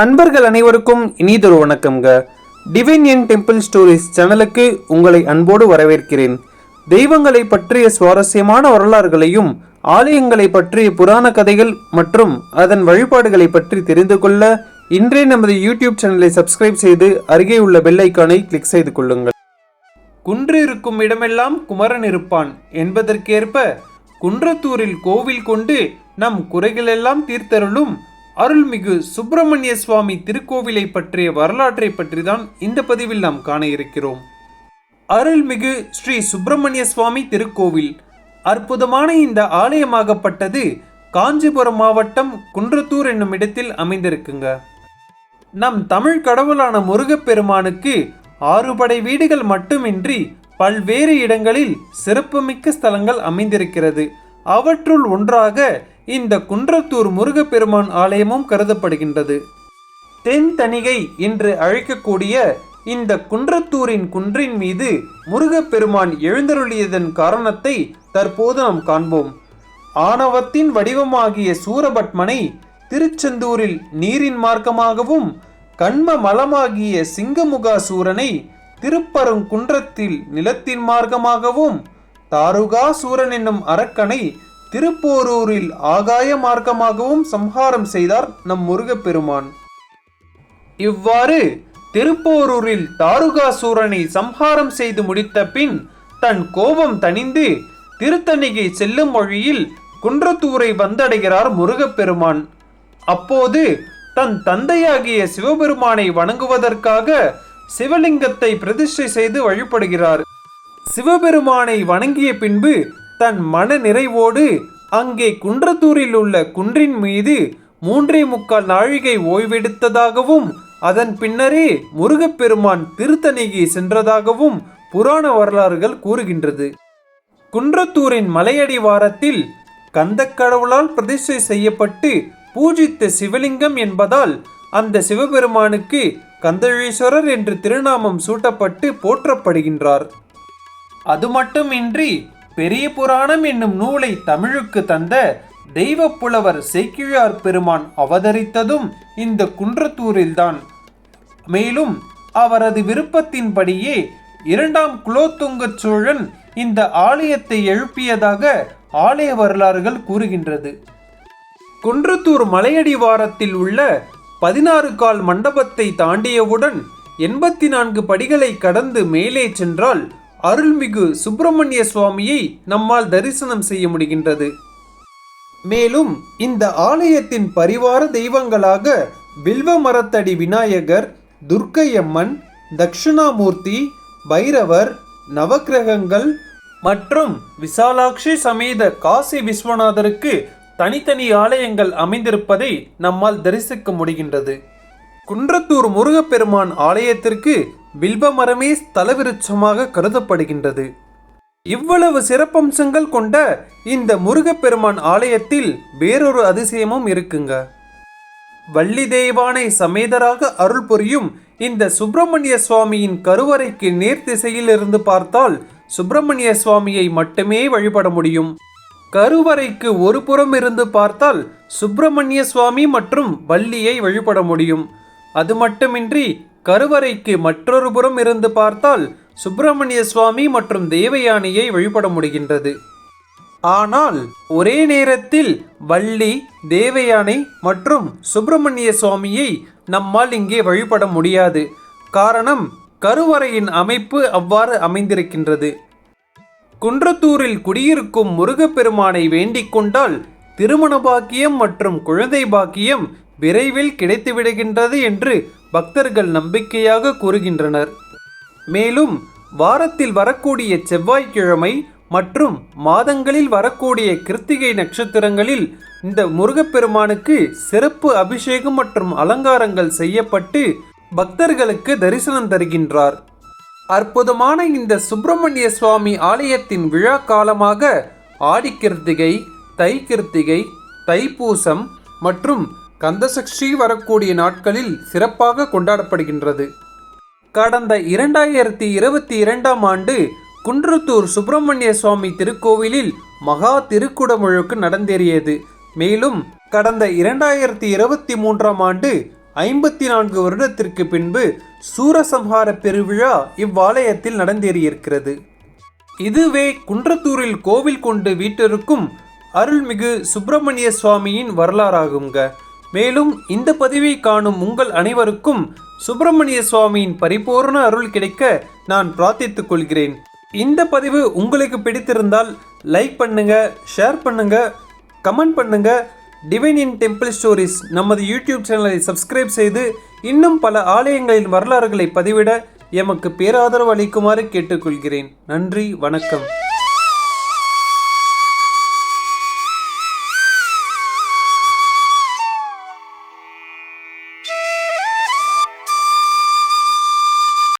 அன்பர்கள் அனைவருக்கும் இனிதொரு வணக்கம்ங்க. டிவைன் டெம்பிள் ஸ்டோரிஸ் சேனலுக்கு உங்களை அன்போடு வரவேற்கிறேன். தெய்வங்களை பற்றிய சுவாரஸ்யமான வரலாறுகளையும் ஆலயங்களை பற்றிய புராண கதைகள் மற்றும் அதன் வழிபாடுகளை பற்றி தெரிந்து கொள்ள இன்றே நமது யூடியூப் சேனலை சப்ஸ்கிரைப் செய்து அருகே உள்ள பெல்லைக்கானை கிளிக் செய்து கொள்ளுங்கள். குன்று இருக்கும் இடமெல்லாம் குமரன் இருப்பான் என்பதற்கேற்ப குன்றத்தூரில் கோவில் கொண்டு நம் குறைகளெல்லாம் தீர்த்தருளும் அருள்மிகு சுப்பிரமணிய சுவாமி திருக்கோவிலை பற்றிய வரலாற்றை பற்றி தான் இந்த பதிவில் நாம் காண இருக்கிறோம். அருள்மிகு ஸ்ரீ சுப்பிரமணிய சுவாமி திருக்கோவில் அற்புதமான இந்த ஆலயமாகப்பட்டது காஞ்சிபுரம் மாவட்டம் குன்றத்தூர் என்னும் இடத்தில் அமைந்திருக்குங்க. நம் தமிழ் கடவுளான முருகப்பெருமானுக்கு ஆறுபடை வீடுகள் மட்டுமின்றி பல்வேறு இடங்களில் சிறப்புமிக்க ஸ்தலங்கள் அமைந்திருக்கிறது. அவற்றுள் ஒன்றாக இந்த குன்றத்தூர் முருகப்பெருமான் ஆலயமும் கருதப்படுகின்றது. தென்தணிகை என்று அழைக்கக்கூடிய இந்த குன்றத்தூரின் குன்றின் மீது முருகப்பெருமான் எழுந்தருளியதன் காரணத்தை தற்போது நாம் காண்போம். ஆணவத்தின் வடிவமாகிய சூரபட்மனை திருச்செந்தூரில் நீரின் மார்க்கமாகவும் கண்ம மலமாகிய சிங்கமுகாசூரனை திருப்பரங்குன்றத்தில் நிலத்தின் மார்க்கமாகவும் தாருகாசூரன் என்னும் அரக்கனை திருப்போரூரில் ஆகாய மார்க்கமாகவும் சம்ஹாரம் செய்தார் நம் முருகப்பெருமான். இவ்வாறு திருப்போரூரில் தாருகாசூரனை சம்ஹாரம் செய்து முடித்த பின் தன் கோபம் தணிந்து திருத்தணிகை செல்லும் வழியில் குன்றத்தூரை வந்தடைகிறார் முருகப்பெருமான். அப்போது தன் தந்தையாகிய சிவபெருமானை வணங்குவதற்காக சிவலிங்கத்தை பிரதிஷ்டை செய்து வழிபடுகிறார். சிவபெருமானை வணங்கிய பின்பு தன் மன நிறைவோடு அங்கே குன்றத்தூரில் உள்ள குன்றின் மீது மூன்றே முக்கால் நாழிகை ஓய்வெடுத்ததாகவும் அதன் பின்னரே முருகப்பெருமான் திருத்தணிக்கு சென்றதாகவும் புராண வரலாறுகள் கூறுகின்றது. குன்றத்தூரின் மலையடிவாரத்தில் கந்தக்கடவுளால் பிரதிஷ்டை செய்யப்பட்டு பூஜித்த சிவலிங்கம் என்பதால் அந்த சிவபெருமானுக்கு கந்தழீஸ்வரர் என்று திருநாமம் சூட்டப்பட்டு போற்றப்படுகின்றார். அது மட்டுமின்றி பெரிய புராணம் என்னும் நூலை தமிழுக்கு தந்த தெய்வப் புலவர் சேக்கிழார் பெருமான் அவதரித்ததும் இந்த குன்றத்தூரில்தான். மேலும் அவரது விருப்பத்தின்படியே இரண்டாம் குலோத்துங்கச் சோழன் இந்த ஆலயத்தை எழுப்பியதாக ஆலய வரலாறுகள் கூறுகின்றது. குன்றத்தூர் மலையடிவாரத்தில் உள்ள பதினாறு கால் மண்டபத்தை தாண்டியவுடன் எண்பத்தி நான்கு படிகளை கடந்து மேலே சென்றால் அருள்மிகு சுப்பிரமணிய சுவாமியை நம்மால் தரிசனம் செய்ய முடிகின்றது. மேலும் இந்த ஆலயத்தின் பரிவார தெய்வங்களாக வில்வ மரத்தடி விநாயகர் துர்க்கையம்மன் தட்சிணாமூர்த்தி பைரவர் நவக்கிரகங்கள் மற்றும் விசாலாட்சி சமேத காசி விஸ்வநாதருக்கு தனித்தனி ஆலயங்கள் அமைந்திருப்பதை நம்மால் தரிசிக்க முடிகின்றது. குன்றத்தூர் முருகப்பெருமான் ஆலயத்திற்கு வில்வ மரமே ஸ்தலவிருட்சமாக கருதப்படுகின்றது. இவ்வளவு சிறப்பம்சங்கள் கொண்ட இந்த முருகப்பெருமான் ஆலயத்தில் வேறொரு அதிசயமும் இருக்குங்க. வள்ளி தேவானை சமேதராக அருள் புரியும் இந்த சுப்பிரமணிய சுவாமியின் கருவறைக்கு நேர்திசையில் இருந்து பார்த்தால் சுப்பிரமணிய சுவாமியை மட்டுமே வழிபட முடியும். கருவறைக்கு ஒரு புறம் இருந்து பார்த்தால் சுப்பிரமணிய சுவாமி மற்றும் வள்ளியை வழிபட முடியும். அது மட்டுமின்றி கருவறைக்கு மற்றொரு புறம் இருந்து பார்த்தால் சுப்பிரமணிய சுவாமி மற்றும் தேவயானையை வழிபட முடிகின்றது. ஆனால் ஒரே நேரத்தில் வள்ளி தேவயானை மற்றும் சுப்பிரமணிய சுவாமியை நம்மால் இங்கே வழிபட முடியாது. காரணம் கருவறையின் அமைப்பு அவ்வாறு அமைந்திருக்கின்றது. குன்றத்தூரில் குடியிருக்கும் முருகப்பெருமானை வேண்டிக் கொண்டால் திருமண பாக்கியம் மற்றும் குழந்தை பாக்கியம் விரைவில் கிடைத்துவிடுகின்றது என்று பக்தர்கள் நம்பிக்கையாக கூறுகின்றனர். மேலும் வாரத்தில் வரக்கூடிய செவ்வாய்க்கிழமை மற்றும் மாதங்களில் வரக்கூடிய கிருத்திகை நட்சத்திரங்களில் இந்த முருகப்பெருமானுக்கு சிறப்பு அபிஷேகம் மற்றும் அலங்காரங்கள் செய்யப்பட்டு பக்தர்களுக்கு தரிசனம் தருகின்றார். அற்புதமான இந்த சுப்பிரமணிய சுவாமி ஆலயத்தின் விழா காலமாக ஆடிக்கிருத்திகை தைக்கிருத்திகை தை கிருத்திகை தைப்பூசம் மற்றும் கந்தசஷ்டி வரக்கூடிய நாட்களில் சிறப்பாக கொண்டாடப்படுகின்றது. கடந்த இரண்டாயிரத்தி இருபத்தி இரண்டாம் ஆண்டு குன்றத்தூர் சுப்பிரமணிய சுவாமி திருக்கோவிலில் மகா திருக்குடமுழுக்கு நடந்தேறியது. மேலும் கடந்த இரண்டாயிரத்தி இருபத்தி மூன்றாம் ஆண்டு ஐம்பத்தி நான்கு வருடத்திற்கு பின்பு சூரசம்ஹார பெருவிழா இவ்வாலயத்தில் நடந்தேறியிருக்கிறது. இதுவே குன்றத்தூரில் கோவில் கொண்டு வீட்டிற்கும் அருள்மிகு சுப்பிரமணிய சுவாமியின் வரலாறாகுங்க மேலும் இந்த பதிவை காணும் உங்கள் அனைவருக்கும் சுப்பிரமணிய சுவாமியின் பரிபூர்ண அருள் கிடைக்க நான் பிரார்த்தித்துக் கொள்கிறேன். இந்த பதிவு உங்களுக்கு பிடித்திருந்தால் லைக் பண்ணுங்க ஷேர் பண்ணுங்க கமெண்ட் பண்ணுங்க. டிவைன் இன் டெம்பிள் ஸ்டோரிஸ் நமது யூடியூப் சேனலை சப்ஸ்கிரைப் செய்து இன்னும் பல ஆலயங்களின் வரலாறுகளை பதிவிட எமக்கு பேராதரவு அளிக்குமாறு கேட்டுக்கொள்கிறேன். நன்றி வணக்கம்.